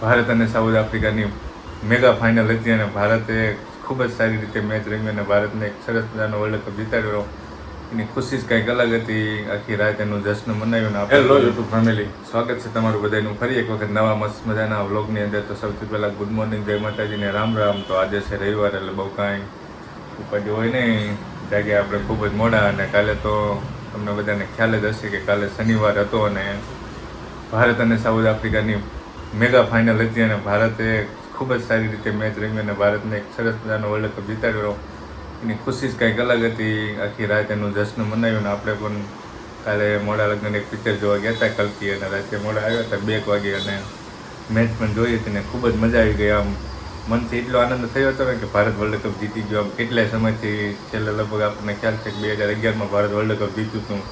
ભારત અને south આફ્રિકાની mega final હતી અને ભારતે ખૂબ જ સારી રીતે મેચ રમી અને ભારતને એક સરસ મજાનો વર્લ્ડ કપ જીતાડ્યો. એની ખુશી જ કંઈક અલગ હતી. આખી રાત એનું જશ્ન મનાવ્યું ને આપણે હેલો યુટ્યુબ ફેમિલી સ્વાગત છે તમારું બધાનું ફરી એક વખત નવા મસ્ત મજાના વ્લોગની અંદર. તો સૌથી પહેલાં ગુડ મોર્નિંગ જય માતાજીને રામ રામ. તો આજે છે રવિવાર એટલે બહુ કાંઈ ઉપાધિ હોય નહીં. જાગે આપણે ખૂબ જ મોડા અને કાલે તો તમને બધાને ખ્યાલ જ હશે કે કાલે શનિવાર હતો અને ભારત અને સાઉથ આફ્રિકાની મેગા ફાઇનલ હતી અને ભારતે ખૂબ જ સારી રીતે મેચ રમી અને ભારતને એક સરસ મજાનો વર્લ્ડ કપ જીતાડ્યો એની ખુશી જ કંઈક અલગ હતી. આખી રાત એનું જશ્ન મનાવ્યું ને આપણે પણ કાલે મોડા લગ્ન એક પિક્ચર જોવા ગયા હતા કલકી અને રાતે મોડા આવ્યા હતા બે વાગે અને મેચ પણ જોઈ હતી ને ખૂબ જ મજા આવી ગઈ. આમ મનથી એટલો આનંદ થયો હતો ને કે ભારત વર્લ્ડ કપ જીતી ગયો. આમ કેટલાય સમયથી છેલ્લે લગભગ આપણને ખ્યાલ છે કે બે હજાર અગિયારમાં ભારત વર્લ્ડ કપ જીત્યું હતું.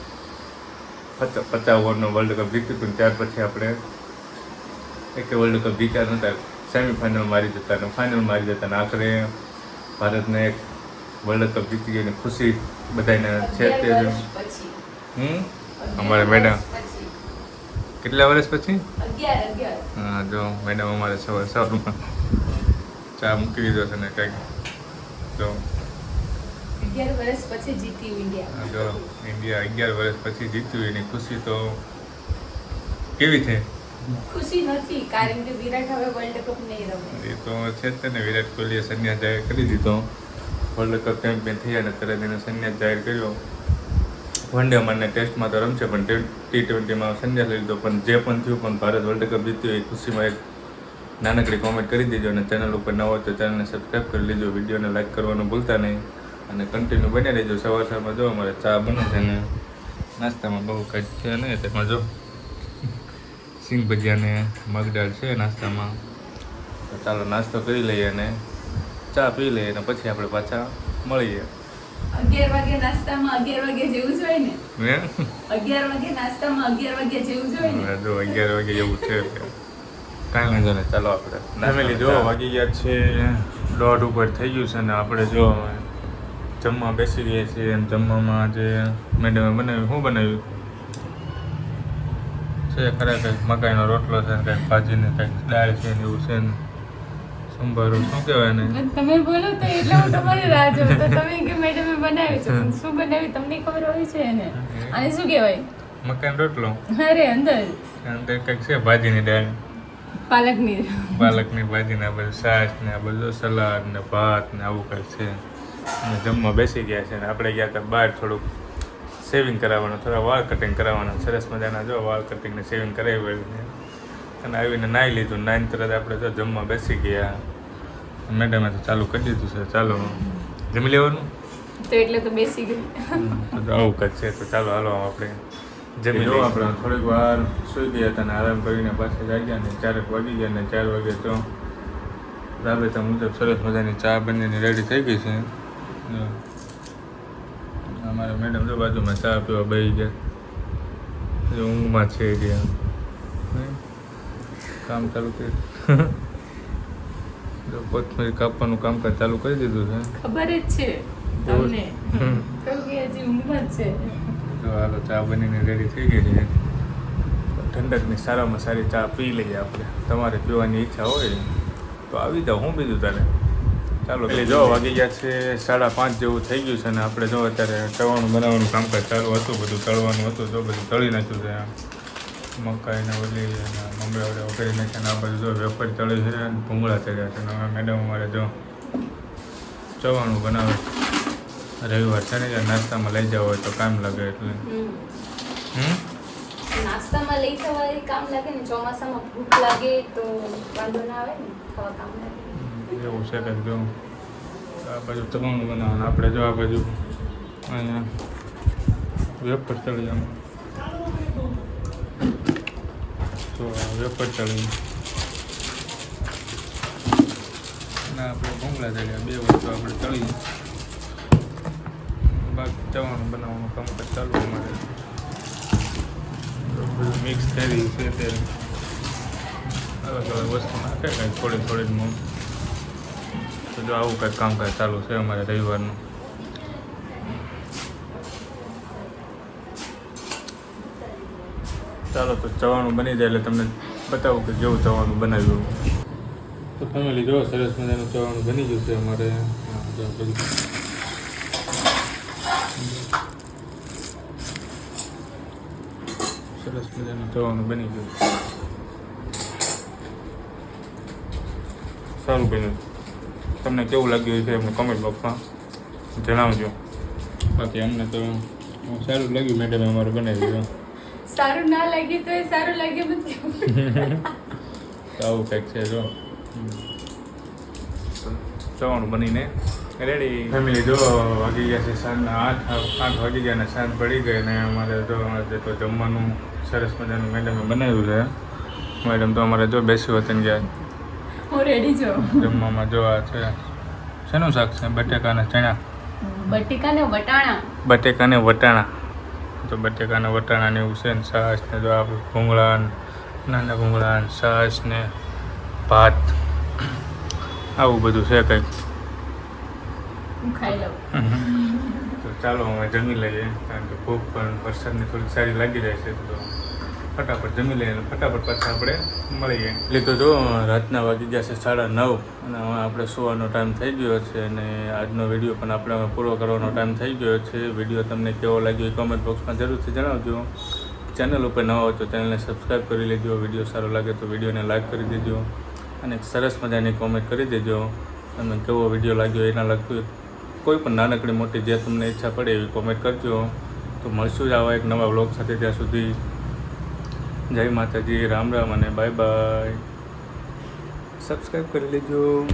પચાસ ઓવરનો વર્લ્ડ કપ જીત્યું હતું ત્યાર પછી આપણે એક વર્લ્ડ કપ જીત્યા નહોતા સેમિફાઇનલ મારી જતા અને ફાઇનલ મારી જતા અને આખરે ભારતને એક વર્લ્ડ કપ જીતી ગઈ અને ખુશી બધાને છે તે. હમ? અમારે મેડમ. કેટલા વર્ષ પછી? હા જો મેડમ અમારે સવાર સવારમાં ચા મૂકી દીધો છે ને કંઈક. જો. અગિયાર વર્ષ પછી જીત્યું ઇન્ડિયા જો ઇન્ડિયા અગિયાર વર્ષ પછી જીત્યું એની ખુશી તો કેવી છે? એ તો છે ને, વિરાટ કોહલીએ સંન્યાસ જાહેર કરી દીધો. વર્લ્ડ કપ ચેમ્પિયન થયા અને તરત એને સંન્યાસ જાહેર કર્યો. વન ડે મને ટેસ્ટમાં તો રમશે, પણ ટી ટ્વેન્ટીમાં સંન્યાસ લીધો. પણ જે પણ થયું, પણ ભારત વર્લ્ડ કપ જીત્યું, એ ખુશીમાં એક નાનકડી કોમેન્ટ કરી દેજો અને ચેનલ ઉપર ન હોય તો ચેનલને સબસ્ક્રાઈબ કરી લેજો. વિડીયોને લાઈક કરવાનું ભૂલતા નહીં. અને કન્ટિન્યુ બની રહેજો. સવાર સવારમાં જો અમારે ચા બને છે ને, નાસ્તામાં બહુ કંઈક છે નહીં તેમાં જો. સિંગ ભજીયા ને મગદાળ છે નાસ્તામાં. તો ચાલો નાસ્તો કરી લઈએ અને ચા પી લઈએ અને પછી આપણે પાછા મળીએ. અગિયાર વાગે નાસ્તામાં અગિયાર વાગે જેવું જ હોય ને? અગિયાર વાગે નાસ્તામાં અગિયાર વાગે જેવું જ હોય ને? જો અગિયાર વાગે એવું છે કાંઈ વાંધો નહીં ચાલો આપણે. ફેમિલી જો વાગી ગયા છે દોઢ ઉપર થઈ ગયું છે ને આપણે જો જમવા બેસી ગયા છીએ અને જમવામાં આજે મેડમે બનાવ્યું શું બનાવ્યું? છે ખરા કંઈક મકાઈનો રોટલો છે ને કંઈક ભાજીની કંઈક દાળ છે ને એવું છે ને સંભારો શું કહેવાય ને તમે બોલો તો એટલે હું તમારી રાહ જોઉં. તો તમે કે મેડમે બનાવી છે શું બનાવી તમને ખબર હોય છે ને અને શું કહેવાય? મકાઈનો રોટલો? અરે અંદર. અંદર કંઈક છે ભાજીની દાળ? પાલકની. પાલકની ભાજી ને આ બધું છાશ ને આ બધું સલાડ ને ભાત ને આવું કંઈક છે. અને જમવા બેસી ગયા છે ને આપણે ગયા હતા બહાર થોડુંક. શેવિંગ કરાવવાનું થોડા વાળ કટિંગ કરાવવાના સરસ મજાના જો વાળ કટિંગને શેવિંગ કરાવી વળીને. અને આવીને નાહી લીધું નાઈન તરત આપણે જો જમવા બેસી ગયા. મેડમે તો ચાલુ કરી દીધું છે ચાલો. જમી લેવાનું? તો એટલે તો બેસી ગઈ. તો આવું કચ્છ છે તો ચાલો હાલો આપણે જમી લો આપણે થોડીક વાર સુઈ ગયા હતા ને આરામ કરીને પાછા જાગ્યા ને ચારેક વાગી ગયા ને ચાર વાગે તો રાબેતા મુજબ સરસ મજાની ચા બનીને રેડી થઈ ગઈ છે. જો. અમારા મેડમ જો બાજુમાં ચા પીવા બહી ગયા. ઊંઘમાં છે ગયા કામ ચાલુ કર્યું. કોથમીર કાપવાનું કામકાજ ચાલુ કરી દીધું છે. ખબર જ છે તમને. હજી ઊંઘમાં છે. તો હાલો ચા બનીને રેડી થઈ ગઈ છે. ઠંડકની સારામાં સારી ચા પી લઈએ આપણે. તમારે પીવાની ઈચ્છા હોય તો આવી જાઓ. હું બીજું તારે ચાલો એટલે જો વાગી ગયા છે સાડા પાંચ જેવું થઈ ગયું છે ને આપણે જો અત્યારે તળવાનું બનાવવાનું કામકાજ ચાલુ હતું બધું તળવાનું હતું તો બધું તળી નાખ્યું છે મકાઈને ઓલી અને મમરા વડે વગેરે નાખ્યા આ બધું જો વેપર તળી છે અને ભૂંગળા ચડ્યા છે. અને હવે મેડમ અમારે જો ચવાણું બનાવે રવિવાર છે ને નાસ્તામાં લઈ જવા હોય તો કામ લાગે એટલે. હમ. નાસ્તામાં લઈ જવા કામ લાગે ને ચોમાસામાં ભૂખ લાગે તો વાંધો ના આવે ને ખાવા કામ લાગે. એવું છે કે જો આ બાજુ ચવાણું બનાવવાનું, આપણે જો આ બાજુ અહીંયા વેપર ચડી આમ તો વેપર ચડી ના આપણે ભૂંગળા ચડ્યા બે વસ્તુ આપણે ચડી બાકી ચવાણું બનાવવાનું કામકાજ ચાલુ અમારે મિક્સ થઈ રહ્યું છે તે અલગ અલગ વસ્તુ નાખે કાંઈ થોડી થોડી તો જો આવું કંઈક કામકાજ ચાલુ છે અમારે રવિવારનું. ચાલો તો ચવાણું બની જાય એટલે તમને બતાવું કે જેવું જવાનું બનાવ્યું. તો ફેમિલી જો સરસ મજાનું ચવાણું બની ગયું છે અમારે. સરસ મજાનું ચવાણું બની ગયું. સારું બન્યું. તમને કેવું લાગ્યું છે એમને કમેન્ટ બોક્સમાં જણાવજો. બાકી અમને તો સારું લાગ્યું મેડમે અમારે બનાવી દીધું સારું ના લાગ્યું તો એ સારું લાગ્યું નથી આવું કંઈક છે જો. ચવાણું બનીને રેડી ફેમિલી જો વાગી ગયા છે સાંજના આઠ આઠ વાગી ગયા ને સાંજ પડી ગઈ ને અમારે જો આજે તો જમવાનું સરસ મજાનું મેડમે બનાવ્યું છે. મેડમ તો અમારે જો બેસી વતન ગયા હું રેડી છું. જમવામાં જો આ છે. શેનું શાક છે? બટેકાના ચણા? બટેકા ને વટાણા. બટેકા ને વટાણા. તો બટેકા ને વટાણા ને એવું છે ને છાશ ને જો આપણે ભૂંગળા નાના ભૂંગળા ને છાશ ને ભાત. આવું બધું છે કંઈક. ખાઈ લઉં. તો ચાલો હવે જમી લઈએ. કારણ કે ભૂખ પણ વરસાદની થોડીક સારી લાગી જાય છે તો ફટાફટ જમી લઈએ ફટાફટ પાછા આપણે મળીએ એટલે તો જો, રાતના વાગી ગયા છે સાડા નવ અને આપણે સુવાનો ટાઈમ થઈ ગયો છે અને આજનો વીડિયો પણ આપણે પૂરો કરવાનો ટાઈમ થઈ ગયો છે. વીડિયો તમને કેવો લાગ્યો એ કોમેન્ટ બોક્સમાં જરૂરથી જણાવજો. ચેનલ ઉપર નવા હોય તો ચેનલને સબસ્ક્રાઈબ કરી લેજો. વીડિયો સારો લાગે તો વિડીયોને લાઈક કરી દેજો. અને સરસ મજાની કોમેન્ટ કરી દેજો. તમને કેવો વીડિયો લાગ્યો, એના લગતું કોઈ પણ નાનકડી મોટી જે તમને ઈચ્છા પડે એવી કોમેન્ટ કરજો. તો મળશું જ આવા એક નવા બ્લોગ સાથે ત્યાં સુધી. જય માતાજી રામ રામ અને બાય બાય. સબસ્ક્રાઈબ કરી લેજો.